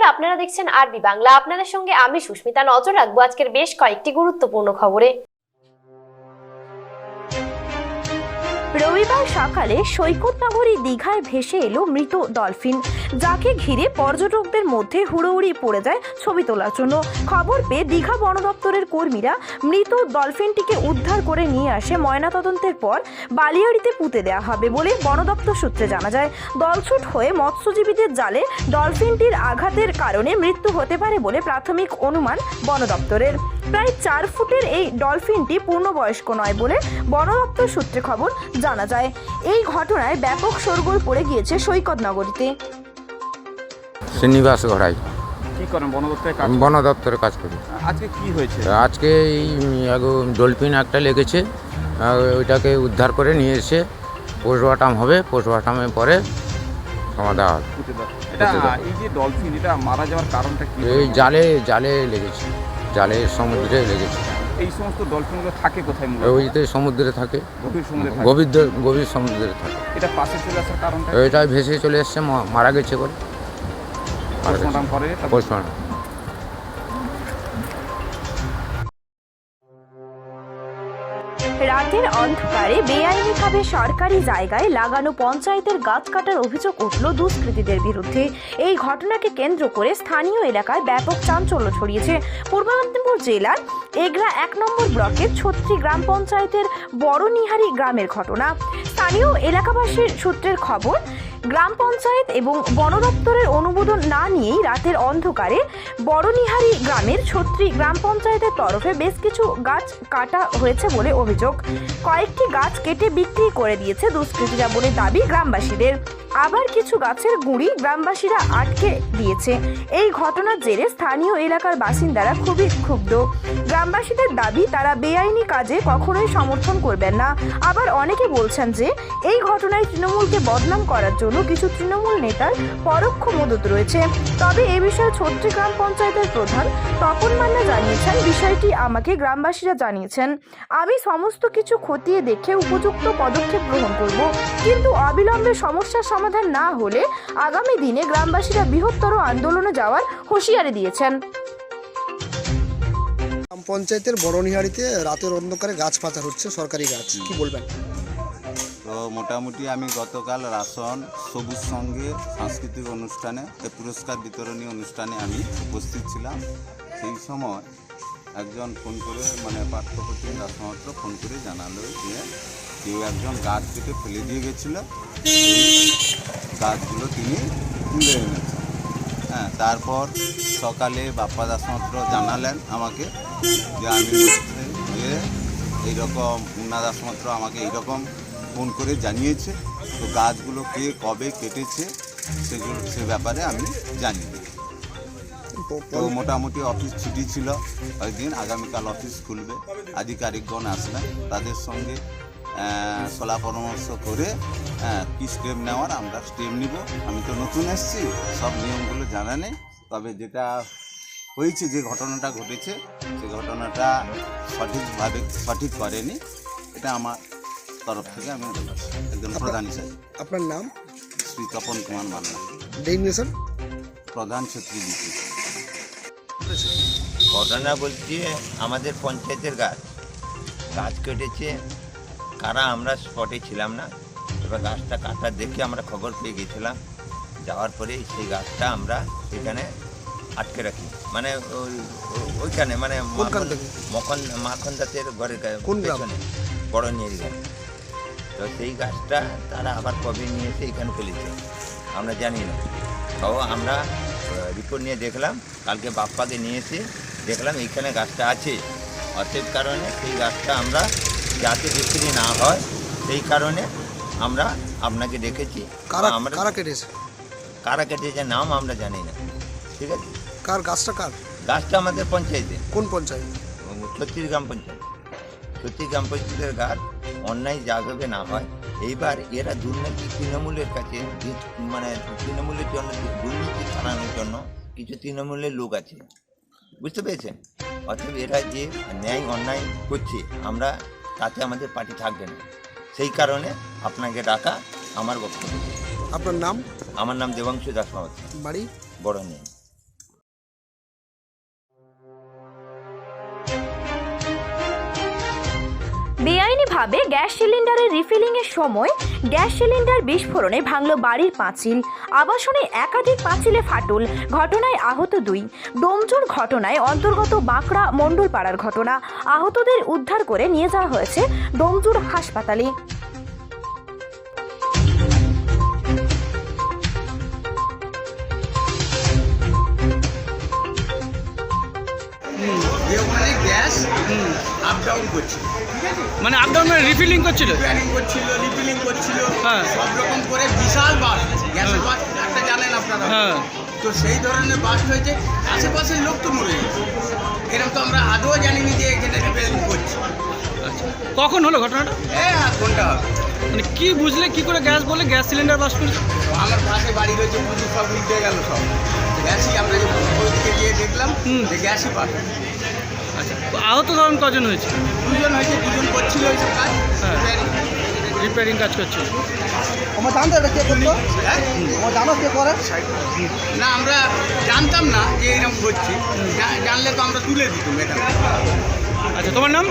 নমস্কার আপনারা দেখছেন আরবি বাংলা। আপনাদের সঙ্গে আমি সুস্মিতা। নজর রাখব আজকের বেশ কয়েকটি গুরুত্বপূর্ণ খবরে। রবিবার সকালে সৈকত নগরী দীঘায় ভেসে এলো মৃত ডলফিন, যাকে ঘিরে পর্যটকদের মধ্যে হুড়োহুড়ি পড়ে যায় ছবি তোলার জন্য। খবর পেয়ে দীঘা বন দপ্তরের কর্মীরা মৃত ডলফিনটিকে উদ্ধার করে নিয়ে আসে ময়নাতদন্তের পর বালিয়াড়িতে পুঁতে দেওয়া হবে বলে বন দপ্তর সূত্রে জানা যায়। দলছুট হয়ে মৎস্যজীবীদের জালে ডলফিনটির আঘাতের কারণে মৃত্যু হতে পারে বলে প্রাথমিক অনুমান বন দপ্তরের। প্রায় চার ফুটের এই ডলফিনটি পূর্ণবয়স্ক নয় বলে বন দপ্তর সূত্রে খবর জানা যায় এই ঘটনায় ব্যাপক শোরগোল পড়ে গিয়েছে সৈকত নগরীতে। শ্রীনিবাস কি করেন? বন দপ্তরে কাজ আমি বন দপ্তরে কাজ করি। আজকে কি হয়েছে? আজকে এই ডলফিন একটা লেগেছে আর ওইটাকে উদ্ধার করে নিয়ে এসে পোস্টমর্টম হবে পোস্টমর্টমের পরে সমাধা হবে। পুঁতে দাও। এটা পুঁতে দাও। এই যে ডলফিন এটা মারা যাওয়ার কারণটা কি? এই জালে জালে লেগেছে জালে সমুদ্রে লেগেছে। এই সমস্ত ডলফিনগুলো থাকে কোথায় মূলত? ওইতে সমুদ্রে থাকে। গভীর সমুদ্রে থাকে। গভীর গভীর সমুদ্রে থাকে। এটা পাশে চলে আসার কারণটা? এটা ভেসে চলে এসছে মারা গেছে পোস্টমর্টম করে পোস্টমর্টম রাতের অন্ধকারে বেআইনিভাবে সরকারি জায়গায় লাগানো পঞ্চায়েতের গাছ কাটার অভিযোগ উঠল দুষ্কৃতীদের বিরুদ্ধে। এই ঘটনাকে কেন্দ্র করে স্থানীয় এলাকায় ব্যাপক চাঞ্চল্য ছড়িয়েছে। পূর্ব মেদিনীপুর জেলার এগরা এক নম্বর ব্লকের ছত্রি গ্রাম পঞ্চায়েতের বড়নিহারি গ্রামের ঘটনা। স্থানীয় এলাকাবাসীর সূত্রের খবর গ্রাম পঞ্চায়েত এবং বন দপ্তরের অনুমোদন না নিয়েই রাতের অন্ধকারে বড়নিহারি গ্রামের ছত্রি গ্রাম পঞ্চায়েতের তরফে বেশ কিছু গাছ কাটা হয়েছে বলে অভিযোগ। কয়েকটি গাছ কেটে বিক্রি করে দিয়েছে দুষ্কৃতীরা বলে দাবি গ্রামবাসীদের। আবার কিছু গাছের গুঁড়ি গ্রামবাসীরা আটকে দিয়েছে। এই ঘটনার জেরে স্থানীয় এলাকার বাসিন্দারা খুবই ক্ষুব্ধ। গ্রামবাসীদের দাবি, তারা বেআইনি কাজে কখনোই সমর্থন করবেন না। আবার অনেকে বলছেন যে, এই ঘটনায় তৃণমূলকে বদনাম করার জন্য কিছু তৃণমূল নেতার পরোক্ষ মদত রয়েছে। তবে এ বিষয়ে ছত্রি গ্রাম পঞ্চায়েতের প্রধান তপন মান্না জানিয়েছেন, বিষয়টি আমাকে গ্রামবাসীরা জানিয়েছেন। আমি সমস্ত কিছু খতিয়ে দেখে উপযুক্ত পদক্ষেপ গ্রহণ করব। কিন্তু অবিলম্বে সমস্যার সমাধান না হলে আগামী দিনে গ্রামবাসীরা বৃহত্তর আন্দোলনে যাওয়ার হুঁশিয়ারি দিয়েছেন। গ্রাম পঞ্চায়েতের বড়নিহারিতে রাতের অন্ধকারে গাছ পাচার হচ্ছে সরকারি গাছ। কি বলবেন? তো মোটামুটি আমি গতকাল রাসন সবুজ সঙ্গে সাংস্কৃতিক অনুষ্ঠানে পুরস্কার বিতরণী অনুষ্ঠানে আমি উপস্থিত ছিলাম। সেই সময় একজন ফোন করে মানে পার্থপ্রতি রাসমাত্র ফোন করে জানালো যে কেউ একজন গাছ কেটে ফেলে দিয়ে গেছিল। গাছগুলো তিনি তুলে এনেছেন। হ্যাঁ তারপর সকালে বাপ্পা দাসমাত্র জানালেন আমাকে যে আমি যে এইরকম মুন্না দাসমাত্র আমাকে এইরকম ফোন করে জানিয়েছে। তো গাছগুলো কে কবে কেটেছে সেগুলো, সে ব্যাপারে আমি জানি তো মোটামুটি অফিস ছুটি ছিল। কয়েকদিন আগামীকাল অফিস খুলবে। আধিকারিকগণ আসবেন। তাদের সঙ্গে সলা পরামর্শ করে আহ, কি স্টেপ নেওয়ার আমরা স্টেপ নিব। আমি তো নতুন এসেছি সব নিয়মগুলো জানা নেই। তবে যেটা হয়েছে যে ঘটনাটা ঘটেছে সে ঘটনাটা সঠিকভাবে সঠিক করেনি। এটা আমার তরফ থেকে আমি একজন প্রধান হিসাবে। আপনার নাম? শ্রী তপন কুমার মান্না। ডেজিগনেশন প্রধান ছত্রী ডিপি ঘটনা বলছি আমাদের পঞ্চায়েতের গাছ। গাছ কেটেছে কারা আমরা স্পটে ছিলাম না এবার গাছটা কাটা দেখে আমরা খবর পেয়ে গেছিলাম। যাওয়ার পরে সেই গাছটা আমরা সেখানে আটকে রাখি। মানে ওই ওইখানে মানে মাখন- মখন দাসের ঘরের? পেছনে বড় নিয়ে গাছ তো সেই গাছটা তারা আবার কবে নিয়ে এসে এখানে ফেলেছে আমরা জানি না। তো আমরা রিপোর্ট নিয়ে দেখলাম। কালকে বাপ্পাকে নিয়ে এসে দেখলাম এইখানে গাছটা আছে। অতএব কারণে সেই গাছটা আমরা যাতে বিক্রি না হয় সেই কারণে আমরা আপনাকে ডেকেছি। কারা আমরা কারা কেটেছে? কারা কেটেছে নাম আমরা জানি না। ঠিক আছে? কার গাছটা কার? গাছটা আমাদের পঞ্চায়েতে। কোন পঞ্চায়েত? ছত্রিশ গ্রাম পঞ্চায়েত। ছত্রিশ গ্রাম পঞ্চায়েতের গাছ অন্যায় যাভাবে না হয়। এইবার এরা দুর্নীতি তৃণমূলের কাছে মানে তৃণমূলের জন্য দুর্নীতি চালানোর জন্য কিছু তৃণমূলের লোক আছে। বুঝতে পেরেছেন? অর্থাৎ এরা যে ন্যায় অন্যায় করছে আমরা তাতে আমাদের পার্টি থাকবে না। সেই কারণে আপনাকে ডাকা আমার বক্তব্য। আপনার নাম? আমার নাম দেবাংশু দাস বাড়ি? বড় নিয়ে। বেআইনিভাবে গ্যাস সিলিন্ডারের রিফিলিং এর সময় গ্যাস সিলিন্ডার বিস্ফোরণে ভাঙলো বাড়ির পাঁচিল, আবাসনে একাধিক পাঁচিলে ফাটল, ঘটনায় আহত দুই। ডোমজুর ঘটনায় অন্তর্গত বাঁকড়া মণ্ডলপাড়ার ঘটনা। আহতদের উদ্ধার করে নিয়ে যাওয়া হয়েছে ডোমজুর হাসপাতালে। ডাউন করছিল। মানে আপ ডাউন মানে রিফিলিং করছিল? প্ল্যানিং করছিল রিফিলিং করছিল। হ্যাঁ। সব রকম করে বিশাল বাস গ্যাসের বাস একটা জানেন আপনারা। হ্যাঁ। তো সেই ধরনের বাস হয়েছে। আশেপাশের লোক তো মরে গেছে। এরকম তো আমরা আদৌ জানিনি যে এখানে রিপেয়ারিং করছি। আচ্ছা। কখন হলো ঘটনাটা? এই আধ ঘণ্টা হবে। মানে কি বুঝলে কি করে গ্যাস বলে গ্যাস সিলিন্ডার বাস করেছে আমার পাশে বাড়ি রয়েছে পুজো সব উঠে গেল সব। গ্যাসই আমরা যে ওইদিকে গিয়ে দেখলাম। যে গ্যাসই পাস তো আহত ধরুন কজন হয়েছে? দুজন হয়েছে দুজন করছিল কাজ। হ্যাঁ। রিপেয়ারিং কাজ করছিল। আমার জানতো এটা কে করতো হ্যাঁ? আমার জানো কে করে না আমরা জানতাম না যে এরকম হচ্ছে। জানলে তো আমরা তুলে দিতাম এটা। আচ্ছা তোমার নাম?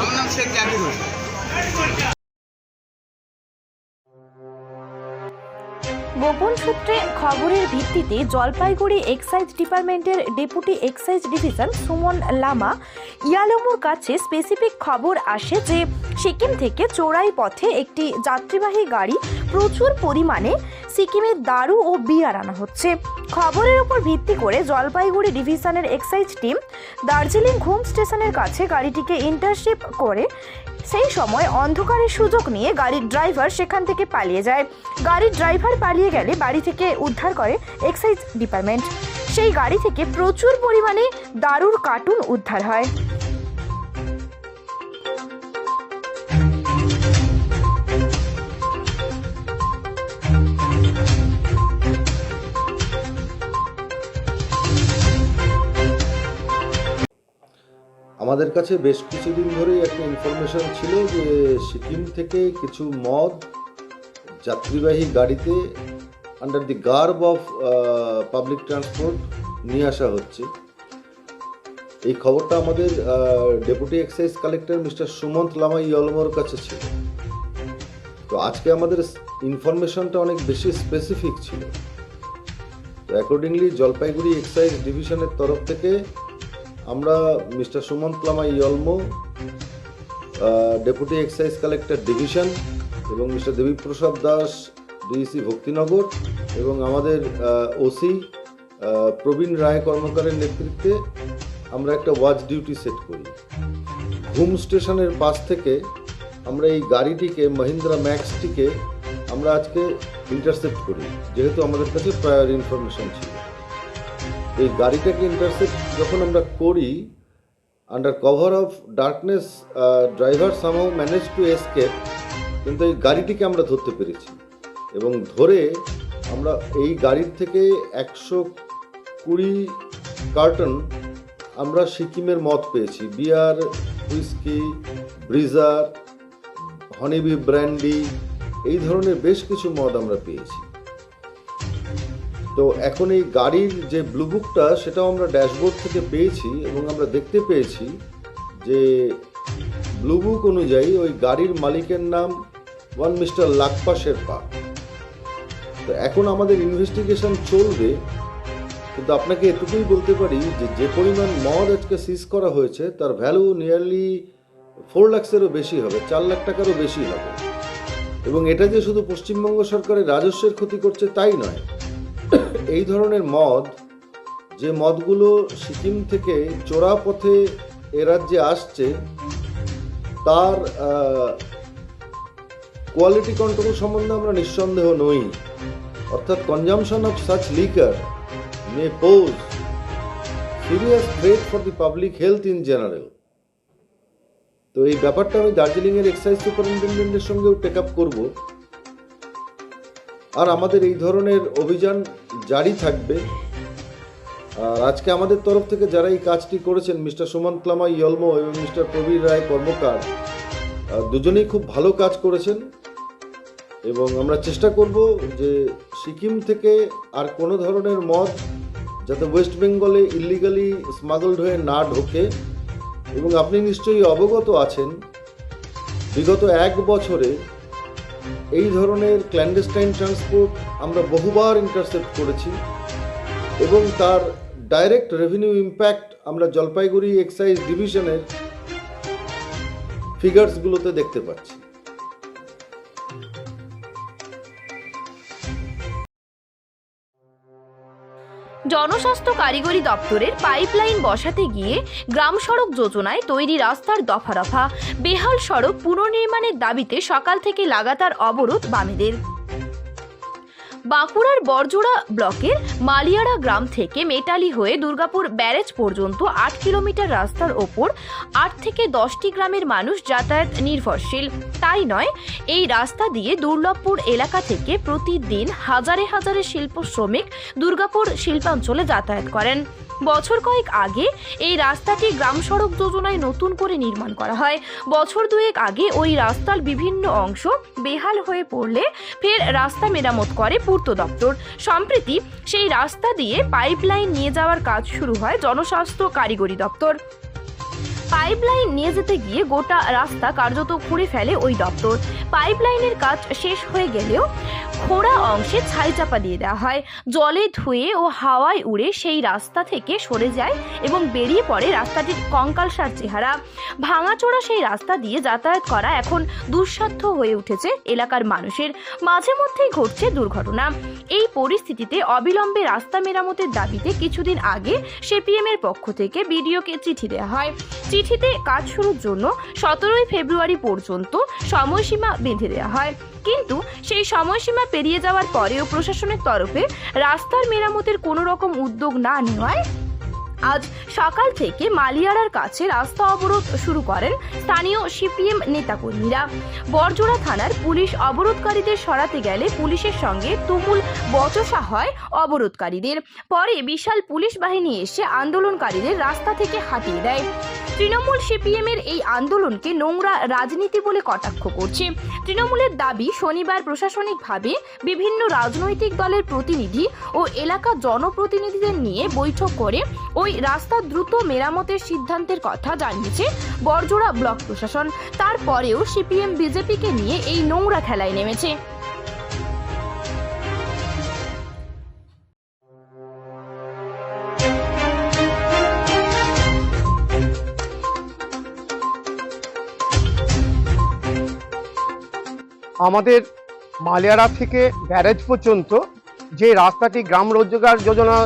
আমার নাম শেখ জাকির হোসেন। গোপন সূত্রে খবরের ভিত্তিতে জলপাইগুড়ি এক্সাইজ ডিপার্টমেন্টের deputy excise division Suman Lama ইয়ালমুর কাছে স্পেসিফিক খবর আসে যে সিকিম থেকে চোরাই পথে একটি যাত্রীবাহী গাড়ি প্রচুর পরিমাণে সিকিমের দারু ও বিয়ার আনা হচ্ছে। খবরের উপর ভিত্তি করে জলপাইগুড়ি ডিভিশনের এক্সাইজ টিম দার্জিলিং ঘুম স্টেশনের কাছে গাড়িটিকে ইন্টারশিপ করে সেই সময় অন্ধকারের সুযোগ নিয়ে গাড়ির ড্রাইভার সেখান থেকে পালিয়ে যায়। গাড়ির ড্রাইভার পালিয়ে গেলে বাড়ি থেকে উদ্ধার করে এক্সাইজ ডিপার্টমেন্ট। সেই গাড়ি থেকে প্রচুর পরিমাণে দারুর কার্টুন উদ্ধার হয়। আমাদের কাছে বেশ কিছুদিন ধরেই একটা ইনফরমেশন ছিল যে সিকিম থেকে কিছু মদ যাত্রীবাহী গাড়িতে under the garb of public transport নিয়ে আসা হচ্ছে। এই খবরটা আমাদের deputy excise collector mister Sumanta Lama ইয়লমোর কাছে ছিল। তো আজকে আমাদের ইনফরমেশনটা অনেক বেশি স্পেসিফিক ছিল। তো অ্যাকর্ডিংলি জলপাইগুড়ি এক্সাইজ ডিভিশনের তরফ থেকে আমরা mister Sumanta Lama Yolmo deputy excise collector division এবং মিস্টার দেবীপ্রসাদ দাস ডিইসি ভক্তিনগর এবং আমাদের ওসি প্রবীণ রায় কর্মকারের নেতৃত্বে আমরা একটা ওয়াচ ডিউটি সেট করি। ঘুম স্টেশনের পাশ থেকে আমরা এই গাড়িটিকে, মহিন্দ্রা ম্যাক্সটিকে আমরা আজকে ইন্টারসেপ্ট করি। যেহেতু আমাদের কাছে প্রায়র ইনফরমেশন ছিল। এই গাড়িটাকে ইন্টারসেপ্ট যখন আমরা করি under cover of darkness driver somehow manage to escape কিন্তু এই গাড়িটিকে আমরা ধরতে পেরেছি। এবং ধরে আমরা এই গাড়ির থেকে একশো কুড়ি কার্টন আমরা সিকিমের মদ পেয়েছি। বিয়ার, হুইস্কি, ব্রিজার হনিবি ব্র্যান্ডি এই ধরনের বেশ কিছু মদ আমরা পেয়েছি। তো এখন এই গাড়ির যে ব্লু বুকটা সেটাও আমরা ড্যাশবোর্ড থেকে পেয়েছি এবং আমরা দেখতে পেয়েছি যে ব্লু বুক অনুযায়ী ওই গাড়ির মালিকের নাম ওয়ান মিস্টার লাকপা শেরপা তো এখন আমাদের ইনভেস্টিগেশন চলবে, কিন্তু আপনাকে এটুকুই বলতে পারি যে যে পরিমাণ মদ আজকে সিজ করা হয়েছে, তার ভ্যালু নিয়ারলি ফোর লাক্সেরও বেশি হবে, চার লাখ টাকারও বেশি হবে। এবং এটা যে শুধু পশ্চিমবঙ্গ সরকারের রাজস্বের ক্ষতি করছে তাই নয় এই ধরনের মদ, যে মদগুলো সিকিম থেকে চোরা পথে এ রাজ্যে আসছে, তার কোয়ালিটি কন্ট্রোল সম্বন্ধে আমরা নিঃসন্দেহ নই। অর্থাৎ consumption of such liquor may pose serious threat for the public health in general তো এই ব্যাপারটা আমি দার্জিলিংয়ের এক্সাইজ সুপারিনটেন্ডেন্টের সঙ্গেও টেক আপ করব। আর আমাদের এই ধরনের অভিযান জারি থাকবে। আর আজকে আমাদের তরফ থেকে যারা এই কাজটি করেছেন, মিস্টার সুমন্ত ক্লামা ইয়লমো এবং মিস্টার প্রবীর রায় কর্মকার দুজনেই খুব ভালো কাজ করেছেন। এবং আমরা চেষ্টা করব যে সিকিম থেকে আর কোনো ধরনের মদ যাতে ওয়েস্ট বেঙ্গলে ইলিগালি স্মাগলড হয়ে না ঢোকে। এবং আপনি নিশ্চয়ই অবগত আছেন, বিগত এক বছরে এই ধরনের ক্ল্যান্ডেস্টাইন ট্রান্সপোর্ট আমরা বহুবার ইন্টারসেপ্ট করেছি এবং তার ডাইরেক্ট রেভিনিউ ইম্প্যাক্ট আমরা জলপাইগুড়ি এক্সাইজ ডিভিশনের ফিগার্সগুলোতে দেখতে পাচ্ছি। জনস্বাস্থ্য কারিগরি দপ্তরের পাইপলাইন বসাতে গিয়ে গ্রাম সড়ক যোজনায় তৈরি রাস্তার দফা দফা বেহাল সড়ক পুনর্নির্মাণের দাবিতে সকাল থেকে লাগাতার অবরোধ বামেদের। বাঁকুড়ার বরজোড়া ব্লকের মালিয়াড়া গ্রাম থেকে মেটালি হয়ে দুর্গাপুর ব্যারেজ পর্যন্ত আট কিলোমিটার রাস্তার ওপর আট থেকে দশটি গ্রামের মানুষ যাতায়াত নির্ভরশীল। তাই নয়, এই রাস্তা দিয়ে দুর্লভপুর এলাকা থেকে প্রতিদিন হাজারে হাজারে শিল্প শ্রমিক দুর্গাপুর শিল্পাঞ্চলে যাতায়াত করেন। বছর কয়েক আগে এই রাস্তাটি গ্রাম সড়ক যোজনায় নতুন করে নির্মাণ করা হয়। বছর দুয়েক আগে ওই রাস্তার বিভিন্ন অংশ বেহাল হয়ে পড়লে ফের রাস্তা মেরামত করে পূর্ত দপ্তর। সম্প্রতি সেই রাস্তা দিয়ে পাইপলাইন নিয়ে যাওয়ার কাজ শুরু হয় জনস্বাস্থ্য কারিগরি দপ্তর। পাইপলাইন নিয়ে যেতে গিয়ে গোটা রাস্তা কার্যত খুঁড়ে ফেলে ওই দপ্তর। পাইপলাইনের কাজ শেষ হয়ে গেলেও খোঁড়া অংশে ছাই চাপা দিয়ে দেওয়া হয়। জলে ধুয়ে ও হাওয়ায় উড়ে সেই রাস্তা থেকে সরে যায় এবং বেরিয়ে পড়ে রাস্তাটির কঙ্কালসার চেহারা। ভাঙাচোরা সেই রাস্তা দিয়ে যাতায়াত করা এখন দুঃসাধ্য হয়ে উঠেছে এলাকার মানুষের। মাঝে মধ্যেই ঘটছে দুর্ঘটনা। এই পরিস্থিতিতে অবিলম্বে রাস্তা মেরামতের দাবিতে কিছুদিন আগে সিপিএম এর পক্ষ থেকে বিডিওকে চিঠি দেওয়া হয়। চিঠিতে কাজ শুরুর জন্য সতেরোই ফেব্রুয়ারি পর্যন্ত সময়সীমা বেঁধে দেওয়া হয়। কিন্তু সেই সময়সীমা পেরিয়ে যাওয়ার পরেও প্রশাসনের তরফে রাস্তার মেরামতের কোনো রকম উদ্যোগ না নেওয়ায় আজ সকাল থেকে মালিয়ারার কাছে রাস্তা অবরোধ শুরু করেন স্থানীয় সিপিএম নেতাকর্মীরা। বরজোড়া থানার পুলিশ অবরোধকারীদের সরাতে গেলে পুলিশের সঙ্গে তুমুল বচসা হয় অবরোধকারীদের। পরে বিশাল পুলিশ বাহিনী এসে আন্দোলনকারীদের রাস্তা থেকে হাঁটিয়ে দেয়। তৃণমূল সিপিএম এর এই আন্দোলনকে নোংরা রাজনীতি বলে কটাক্ষ করছে। তৃণমূলের দাবি, শনিবার প্রশাসনিকভাবে বিভিন্ন রাজনৈতিক দলের প্রতিনিধি ও এলাকা জনপ্রতিনিধিদের নিয়ে বৈঠক করে ওই রাস্তা দ্রুত মেরামতের সিদ্ধান্তের কথা জানিয়েছে বরজোড়া ব্লক প্রশাসন। তারপরেও সিপিএম বিজেপিকে নিয়ে এই নোংরা খেলায় নেমেছে। আমাদের মালিয়ারা থেকে ব্যারেজ পর্যন্ত যে রাস্তাটি গ্রাম রোজগার যোজনা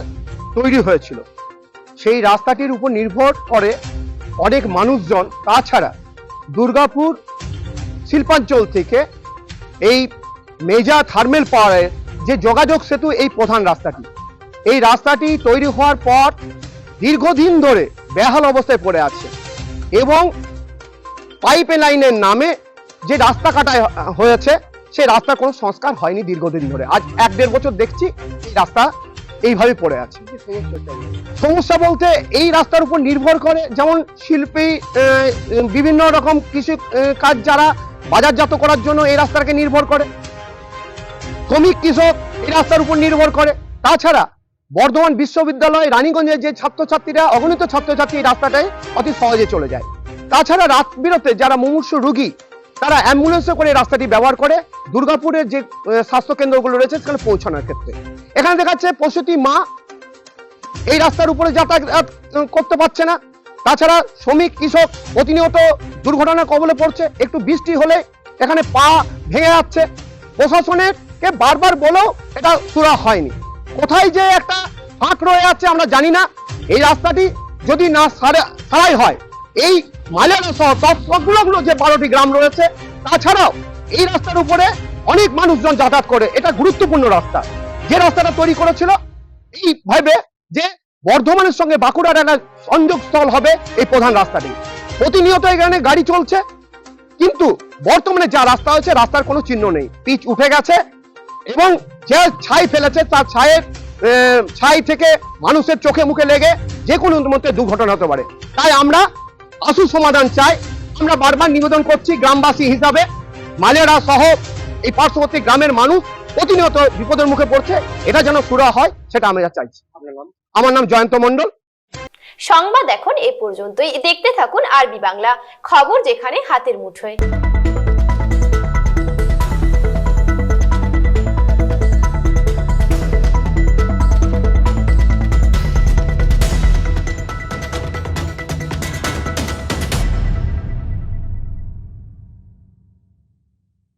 তৈরি হয়েছিল সেই রাস্তাটির উপর নির্ভর করে অনেক মানুষজন, তাছাড়া দুর্গাপুর শিল্পাঞ্চল থেকে এই মেজা থার্মেল পাওয়ারের যে যোগাযোগ সেতু, এই প্রধান রাস্তাটি। এই রাস্তাটি তৈরি হওয়ার পর দীর্ঘদিন ধরে বেহাল অবস্থায় পড়ে আছে এবং পাইপ লাইনের নামে যে রাস্তা কাটা হয়েছে সেই রাস্তার কোনো সংস্কার হয়নি দীর্ঘদিন ধরে। আজ এক দেড় বছর দেখছি এই রাস্তা এইভাবে পড়ে আছে। সমস্যা বলতে এই রাস্তার উপর নির্ভর করে যেমন শিল্পী বিভিন্ন রকম কৃষি কাজ যারা বাজারজাত করার জন্য এই রাস্তাকে নির্ভর করে। শ্রমিক, কৃষক এই রাস্তার উপর নির্ভর করে। তাছাড়া বর্ধমান বিশ্ববিদ্যালয়, রানীগঞ্জের যে ছাত্রছাত্রীরা, অগণিত ছাত্রছাত্রী এই রাস্তাটায় অতি সহজে চলে যায়। তাছাড়া রাত বিরতে যারা মুমূর্ষ রুগী তারা অ্যাম্বুলেন্সে করে রাস্তাটি ব্যবহার করে দুর্গাপুরের যে আহ, স্বাস্থ্য কেন্দ্রগুলো রয়েছে সেখানে পৌঁছানোর ক্ষেত্রে। এখানে দেখা যাচ্ছে প্রসূতি মা এই রাস্তার উপরে যাতায়াত করতে পারছে না। তাছাড়া শ্রমিক কৃষক প্রতিনিয়ত দুর্ঘটনার কবলে পড়ছে। একটু বৃষ্টি হলে এখানে পা ভেঙে যাচ্ছে। প্রশাসনের কে বারবার বলেও এটা সুরা হয়নি। কোথায় যে একটা ফাঁক রয়ে যাচ্ছে আমরা জানি না। এই রাস্তাটি যদি না সারা- সারাই হয় এই মালিয়ানা সহ সব যে বারোটি গ্রাম রয়েছে, তাছাড়াও এই রাস্তার উপরে অনেক মানুষজন যাতায়াত করে। এটা গুরুত্বপূর্ণ রাস্তা। যে রাস্তাটা তৈরি করেছিল, এই ভাবে যে বর্ধমানের সঙ্গে বাঁকুড়ার একটা সংযোগস্থল হবে এই প্রধান রাস্তাটি। প্রতিনিয়ত এখানে গাড়ি চলছে, কিন্তু বর্তমানে যা রাস্তা হয়েছে, রাস্তার কোনো চিহ্ন নেই। পিচ উঠে গেছে এবং যে ছাই ফেলেছে, তার ছায়ের ছাই থেকে মানুষের চোখে মুখে লেগে যে কোনো মধ্যে দুর্ঘটনা হতে পারে। তাই আমরা আশু সমাধান চাই। আমরা বারবার নিবেদন করছি গ্রামবাসী হিসাবে। মালেরা সহ এই পার্শ্ববর্তী গ্রামের মানুষ প্রতিনিয়ত বিপদের মুখে পড়ছে। এটা যেন সুরা হয় সেটা আমরা চাইছি। আমার নাম জয়ন্ত মন্ডল সংবাদ এখন এ পর্যন্তই। দেখতে থাকুন আরবি বাংলা। খবর যেখানে হাতের মুঠোয়।